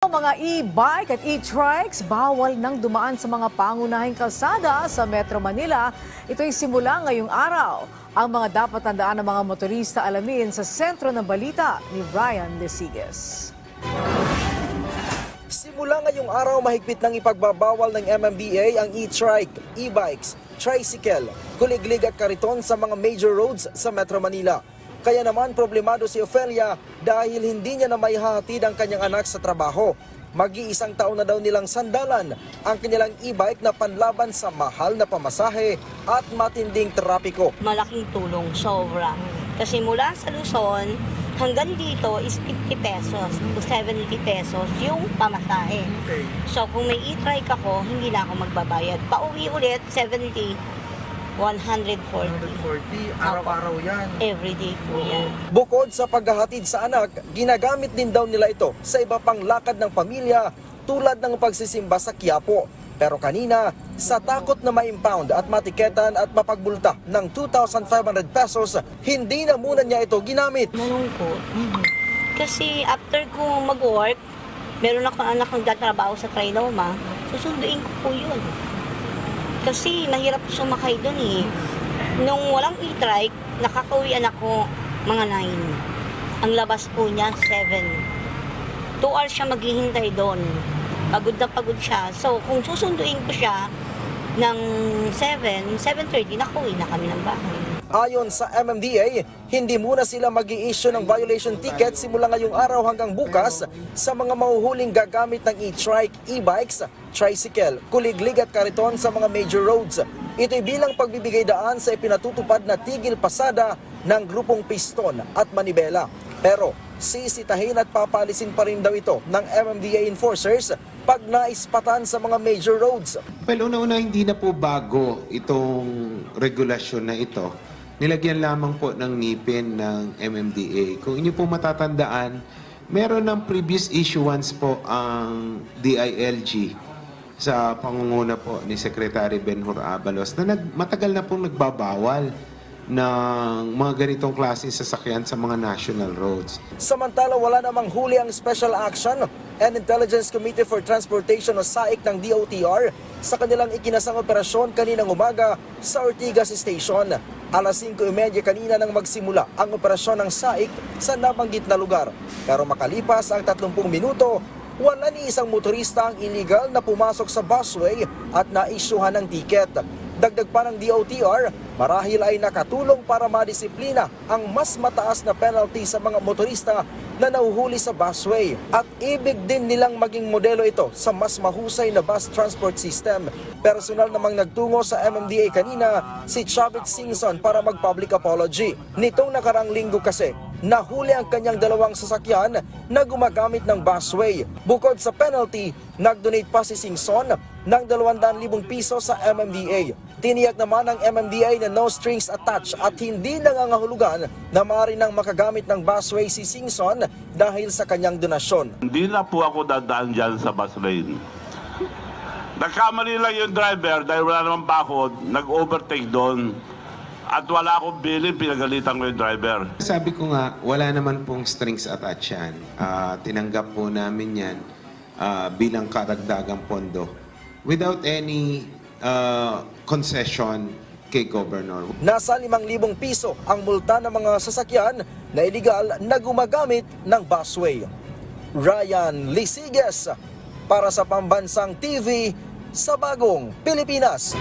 Mga e-bike at e-trikes bawal nang dumaan sa mga pangunahing kalsada sa Metro Manila. Ito'y simula ngayong araw. Ang mga dapat tandaan ng mga motorista alamin sa sentro ng balita ni Brian Desiges. Simula ngayong araw, mahigpit ng ipagbabawal ng MMDA ang e-trike, e-bikes, tricycle, kuliglig at kariton sa mga major roads sa Metro Manila. Kaya naman problemado si Ofelia dahil hindi niya na may hahatid ang kanyang anak sa trabaho. Mag-iisang taon na daw nilang sandalan ang kanilang e-bike na panlaban sa mahal na pamasahe at matinding trapiko. malaking tulong, sobra. Kasi mula sa Luzon hanggang dito is 50 pesos to 70 pesos yung pamasahe. So kung may e-trike ako, hindi na ako magbabayad. Pauwi ulit, 70, 140. 140, araw-araw yan. Everyday po yan. Bukod sa paghahatid sa anak, ginagamit din daw nila ito sa iba pang lakad ng pamilya tulad ng pagsisimba sa Quiapo. Pero kanina, sa takot na ma-impound at matiketan at mapagbulta ng 2,500 pesos, hindi na muna niya ito ginamit. Malungkot. Kasi after ko mag-work, meron ako anak na nagtatrabaho sa Trinoma, susunduin ko po yun. Kasi mahirap sumakay doon eh. Nung walang e-trike, nakakawian ako mga 9. Ang labas po niya, 7. 2 hours siya maghihintay doon. Pagod na pagod siya. So, kung susunduin ko siya ng 7, 7.30, nakuwi na kami ng bahay. Ayon sa MMDA, hindi muna sila mag issue ng violation ticket simula ngayong araw hanggang bukas sa mga mahuhuling gagamit ng e-trike, e-bikes, tricycle, kuliglig at kariton sa mga major roads. Ito'y bilang pagbibigay daan sa ipinatutupad na tigil pasada ng grupong Piston at Manibela. Pero sisitahin at papalisin pa rin daw ito ng MMDA enforcers pag naispatan sa mga major roads. Well, una-una hindi na po bago itong regulasyon na ito. Nilagyan lamang po ng ngipin ng MMDA. Kung inyo po matatandaan, meron ng previous issuance po ang DILG sa pangunguna po ni Secretary Benhur Abalos na nag, matagal na pong nagbabawal ng mga ganitong klase sasakyan sa mga national roads. Samantala wala namang huli ang Special Action and Intelligence Committee for Transportation o SAIC ng DOTR sa kanilang ikinasang operasyon kaninang umaga sa Ortigas Station. Alas 5.30 kanina nang magsimula ang operasyon ng SAIC sa nabanggit na lugar. Pero makalipas ang 30 minuto, wala ni isang motorista ang illegal na pumasok sa busway at naisyuhan ng tiket. Dagdag pa ng DOTR, marahil ay nakatulong para madisiplina ang mas mataas na penalty sa mga motorista na nauhuli sa busway. At ibig din nilang maging modelo ito sa mas mahusay na bus transport system. Personal namang nagtungo sa MMDA kanina si Chavit Singson para mag-public apology. Nitong nakarang linggo kasi, nahuli ang kanyang dalawang sasakyan na gumagamit ng busway. Bukod sa penalty, nag-donate pa si Singson ng 200,000 piso sa MMDA. Tiniyak naman ng MMDA na no strings attached at hindi nangangahulugan na maaari nang makagamit ng busway si Singson dahil sa kanyang donasyon. Hindi na po ako dadaan dyan sa bus lane. Lang yung driver dahil wala namang bakod, nag-overtake doon. At wala akong billing, pinagalitan ko yung driver. Sabi ko nga, wala naman pong strings attached yan. Ah, tinanggap po namin yan ah, bilang karagdagang pondo without any ah, concession kay Governor. Nasa 5,000 piso ang multa ng mga sasakyan na illegal na gumagamit ng busway. Ryan Lisiges para sa Pambansang TV sa Bagong Pilipinas.